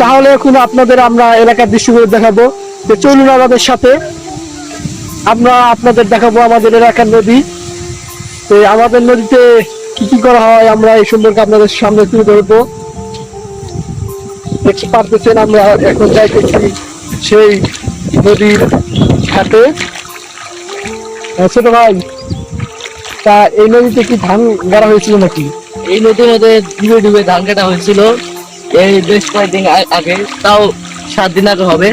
তাহলে এখন আপনাদের আমরা এলাকার দৃশ্যগুলো দেখাবো। চলুন আমাদের সাথে। আমরা আপনাদের দেখাবো আমাদের এলাকার নদী। তো আমাদের নদীতে কি কি করা হয় আমরা এই সম্পর্কে আপনাদের সামনে তুলে ধরবো। দেখতে পারতেছেন আমরা এখন যাইতেছি সেই নদীর ঘাটে। ছোট ভাই, তা এই নদীতে কি ধান গাড়া হয়েছিল নাকি? এই নদীর মধ্যে ডুবে ডুবে ধান কাটা হয়েছিল। এই বেশ কয়েকদিন আগে তাও সাত দিন আগে হবে।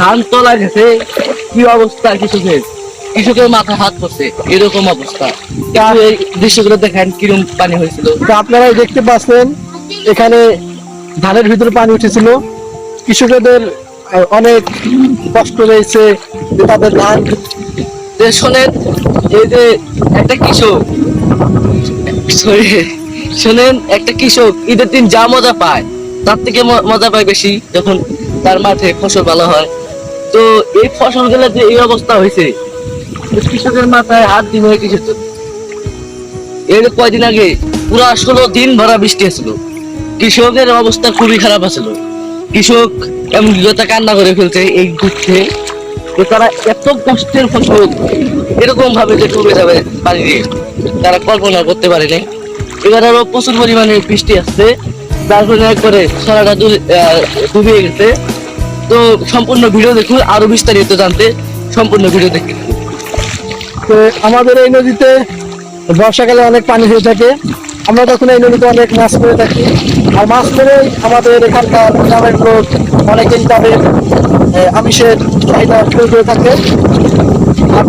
ধান তোলা গেছে কি অবস্থা কৃষকের কৃষকের মাথায় হাত পড়ছে এরকম অবস্থা। এই দৃশ্যগুলো দেখেন কিরম পানি হয়েছিল। তো আপনারাই দেখতে পাচ্ছেন এখানে ধানের ভিতরে পানি উঠেছিল। কৃষকদের অনেক কষ্ট রয়েছে যে তাদের ধান শোনেন এই যে একটা কৃষক শোনেন, একটা কৃষক ঈদের দিন যা মজা পায়, তার থেকে মজা পায় বেশি যখন তার মাঠে ফসল ভালো হয়। তো এই ফসল ফসলগুলো যে এই অবস্থা হয়েছে কৃষকের মাথায় হাত দিন হয়ে কৃষক এর কয়দিন আগে পুরা ষোলো দিন ভরা বৃষ্টি আসলো। কৃষকের অবস্থা খুবই খারাপ আছিল কৃষক এমন কথা কান্না করে ফেলছে এই দুঃখে তো তারা এত কষ্টের ফসল এরকম ভাবে যে ডুবে যাবে পানি দিয়ে তারা কল্পনা করতে পারেনি। এবার আরও প্রচুর পরিমাণে বৃষ্টি আসছে। ফলে একবারে সারাটা ডুবে- ডুবিয়ে গেছে। তো সম্পূর্ণ ভিডিও দেখুন, আরও বিস্তারিত জানতে সম্পূর্ণ ভিডিও দেখুন তো আমাদের এই নদীতে বর্ষাকালে অনেক পানি হয়ে থাকে। আমরা তখন এই নদীতে অনেক মাছ করে থাকি। আর মাছ করে আমাদের এখানকার গ্রামের লোক অনেকেই তাদের আমিষের চাহিদা করে থাকে। আর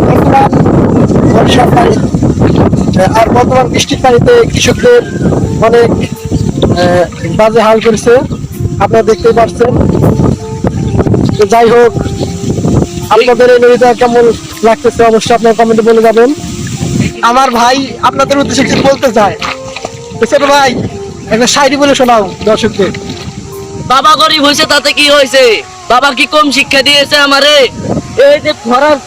বর্ষার পানি আর বর্তমান বৃষ্টির পানিতে কৃষকদের অনেক বাজে হাল করেছে। আপনারা দেখতেই পাচ্ছেন যাই হোক, আপনাদের এই নদীটা কেমন লাগতেছে অবশ্যই আপনার কমেন্টে বলে যাবেন। আমার ভাই আপনাদের উদ্দেশ্যে কিছু বলতে চায়। ছোট ভাই, একটা শায়রি বলে শোনাও দর্শকদের। বাবা গরিব হয়েছে, তাতে কি হয়েছে? বাবা কি কম শিক্ষা দিয়েছে আমারে? এই যে খরার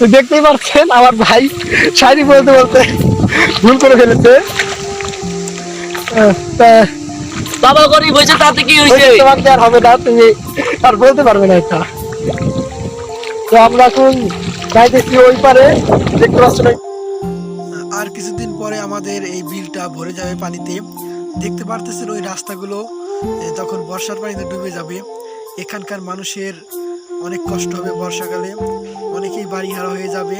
তো দেখতেই পাচ্ছেন আমার ভাই শায়রি বলতে বলতে ভুল করে ফেলেছে। তা বাবা গরিব হয়েছে তাতে কি হয়েছে? তোমাকে আর হবে না? তুমি আর বলতে পারবে না এটা। তো আমরা এখন যাইতেছি ওই পারে দেখতে পাচ্ছেন ওই আর কিছুদিন পরে আমাদের এই বিলটা ভরে যাবে পানিতে। দেখতে পারতেছেন ওই রাস্তাগুলো তখন বর্ষার পানিতে ডুবে যাবে। এখানকার মানুষের অনেক কষ্ট হবে বর্ষাকালে। অনেকেই বাড়ি হারা হয়ে যাবে।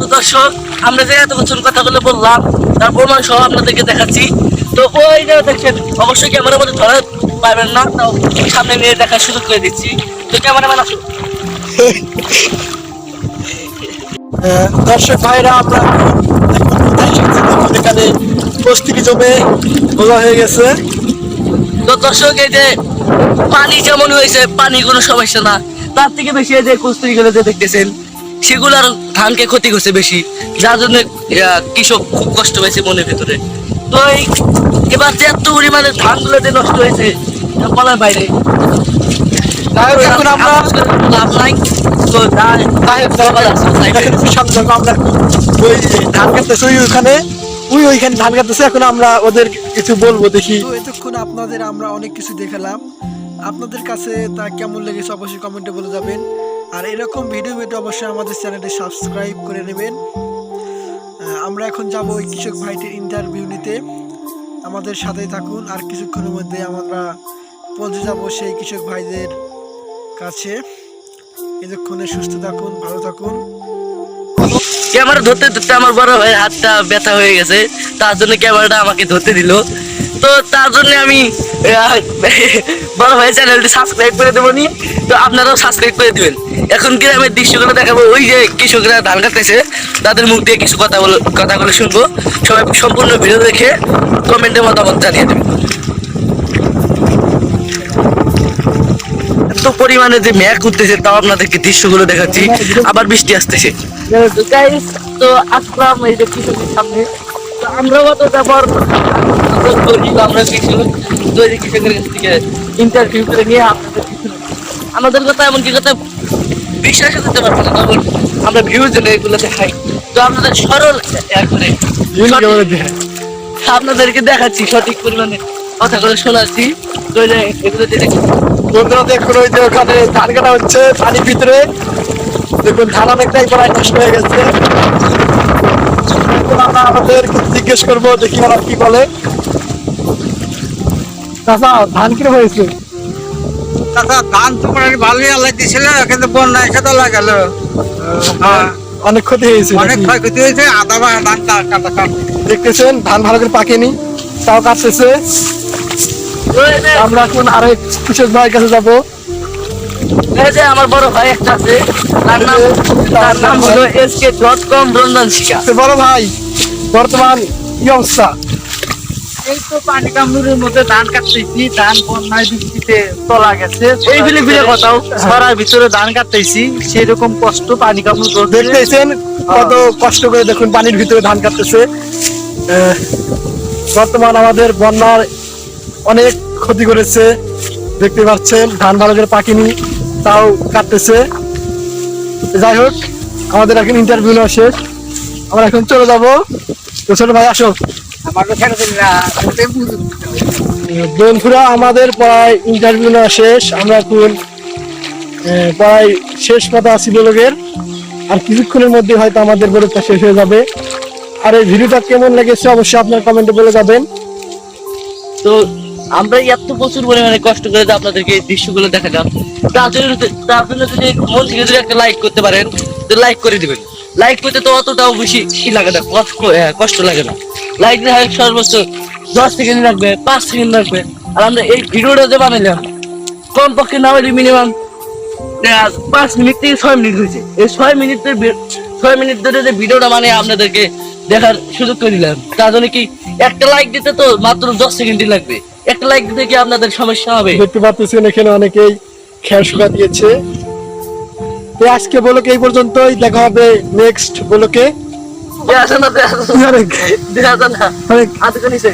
তো দর্শক আমরা যে এত বছর কথাগুলো বললাম তার প্রমাণ সহ আপনাদেরকে দেখাচ্ছি। তো ওই যে দেখছেন অবশ্যই ক্যামেরার মধ্যে ধরা পাবেন না তাও সামনে নিয়ে দেখার সুযোগ করে দিচ্ছি। তো ক্যামেরাম্যান আসো আহ, দর্শক ভাইরা আমরা এখন প্রস্তুতি জমে বোঝা হয়ে গেছে। তো দর্শক এই যে পানি যেমন হয়েছে পানি কোনো সমস্যা না। তার থেকে বেশি এই যে কস্তুরি গুলো যে দেখতেছেন। সেগুলার ধানকে ক্ষতি করছে বেশি যার জন্য কৃষক খুব কষ্ট পেয়েছে মনের ভিতরে। তো এই এবার যে এত পরিমাণে ধানগুলো যে নষ্ট হয়েছে বলার বাইরে। এখন আমরা লাভ নাই তো যা- তাই সবার আছে, সাইডে। সামনে আমরা ওই ধান কাটতেছি ওই ওখানে ওই ওইখানে ধান কাটতেছে এখন আমরা ওদের কিছু বলব দেখি। এতক্ষণ আপনাদের আমরা অনেক কিছু দেখালাম। আপনাদের কাছে তা কেমন লেগেছে অবশ্যই কমেন্টে বলে যাবেন। আর এরকম ভিডিও পেতে অবশ্যই আমাদের চ্যানেলটি সাবস্ক্রাইব করে নেবেন। আমরা এখন যাব ওই কৃষক ভাইটির ইন্টারভিউ নিতে। আমাদের সাথেই থাকুন আর কিছুক্ষণের মধ্যে আমরা পৌঁছে যাব সেই কৃষক ভাইদের কাছে। এতক্ষণে সুস্থ থাকুন, ভালো থাকুন। ক্যামেরা ধরতে ধরতে আমার বড় ভাইয়ের হাতটা ব্যথা হয়ে গেছে, তার জন্য ক্যামেরাটা আমাকে ধরতে দিল। তো তার জন্য আমি বড় ভাইয়ের চ্যানেলটি সাবস্ক্রাইব করে দেবো নি। তো আপনারাও সাবস্ক্রাইব করে দিবেন। এখন গ্রামের দৃশ্যগুলো দেখাবো। ওই যে কৃষকরা ধান কাটতেছে, তাদের মুখ দিয়ে কিছু কথা বলে কথাগুলো শুনব। সবাই সম্পূর্ণ ভিডিও দেখে কমেন্টে মতামত জানিয়ে দেবেন এত পরিমাণে যে ম্যাক উঠতেছে, তাও আপনাদেরকে দৃশ্যগুলো দেখাচ্ছি। আবার বৃষ্টি আসতেছে। তো আসলাম এই যে কৃষকের সামনে। আমরাও তো ব্যাপার আমরা কিছু তো এই যে কৃষকের কাছ থেকে ইন্টারভিউ করে নিয়ে আপনাদের আমাদের কথা এমন কি কথা বিশ্বাস করতে পারব না তখন আমরা ভিউজ জন্য এগুলো দেখাই। তো আপনাদের সরল করে আপনাদেরকে দেখাচ্ছি সঠিক পরিমাণে কথা করে শোনাচ্ছি। তো এগুলো। বন্ধুরা দেখুন ওই যে ওখানে ধান কাটা হচ্ছে পানির ভিতরে। দেখুন ধান অনেকটাই প্রায় নষ্ট হয়ে গেছে। আমাদের জিজ্ঞেস করব দেখি ওরা কি বলে। ধান হয়েছে? কাকা ধান তো ভালোই দিয়েছিল কিন্তু বন্যা এসে তো লাগালো। হ্যাঁ, অনেক ক্ষতি হয়েছে অনেক নাকি? ক্ষয়ক্ষতি হয়েছে আধা বা ধান কাটা দেখতেছেন ধান ভালো করে পাকেনি তাও কাটতেছে। আমরা এখন আরেক কৃষক ভাইয়ের কাছে যাব। যে আমার বড় ভাই একটা আছে তার নাম তার নাম হলো S K dot com Ranjan শিকা বড় ভাই বর্তমান কি অবস্থা? এই তো পানি কামড়ের মধ্যে ধান কাটতেছি ধান বন্যায় বৃষ্টিতে তলা গেছে। এই বিলে বিলে কথাও ছড়ার ভিতরে ধান কাটতেছি সেই কষ্ট পানি কামড় দেখতেছেন কত কষ্ট করে দেখুন পানির ভিতরে ধান কাটতেছে। আহ, বর্তমান আমাদের বন্যার অনেক ক্ষতি করেছে দেখতে পাচ্ছেন ধান ভালো করে পাকিনি। তাও কাটতেছে। যাই হোক আমাদের এখন ইন্টারভিউ নেওয়া শেষ। আমরা এখন চলে যাব। তো ছোট ভাই আসো। বন্ধুরা আমাদের প্রায় ইন্টারভিউ নেওয়া শেষ। আমরা এখন প্রায় শেষ কথা আছি ব্লগের। আর কিছুক্ষণের মধ্যে হয়তো আমাদের ব্লগটা শেষ হয়ে যাবে। আর এই ভিডিওটা কেমন লেগেছে অবশ্যই আপনার কমেন্টে বলে যাবেন। তো আমরা এত প্রচুর পরিমাণে কষ্ট করে আপনাদেরকে এই দৃশ্যগুলো দেখালাম তার জন্য তার জন্য যদি মন থেকে যদি একটা লাইক করতে পারেন লাইক করে দিবেন। লাইক করতে তো অতটাও বেশি কি লাগে না, কষ্ট কষ্ট লাগে না। লাইক না হয় সর্বোচ্চ দশ সেকেন্ড লাগবে, পাঁচ সেকেন্ড লাগবে। আর আমরা এই ভিডিওটা যে বানাইলাম, কমপক্ষে না হলে মিনিমাম পাঁচ মিনিট থেকে ছয় মিনিট হয়েছে। এই ছয় মিনিটের ছয় মিনিট ধরে যে ভিডিওটা মানে আপনাদেরকে দেখার সুযোগ করে দিলাম। তার জন্য কি একটা লাইক দিতে তো মাত্র দশ সেকেন্ডই লাগবে। একটা লাইক দেখে আপনাদের সমস্যা হবে। দেখতে পাচ্ছেন এখানে অনেকেই খেয়াল শুকা দিয়েছে। তো আজকে বলোকে এই পর্যন্তই দেখা হবে নেক্সট বলোকে। দেয়া না দেয়া না? দেয়া না। আজকে নিচে।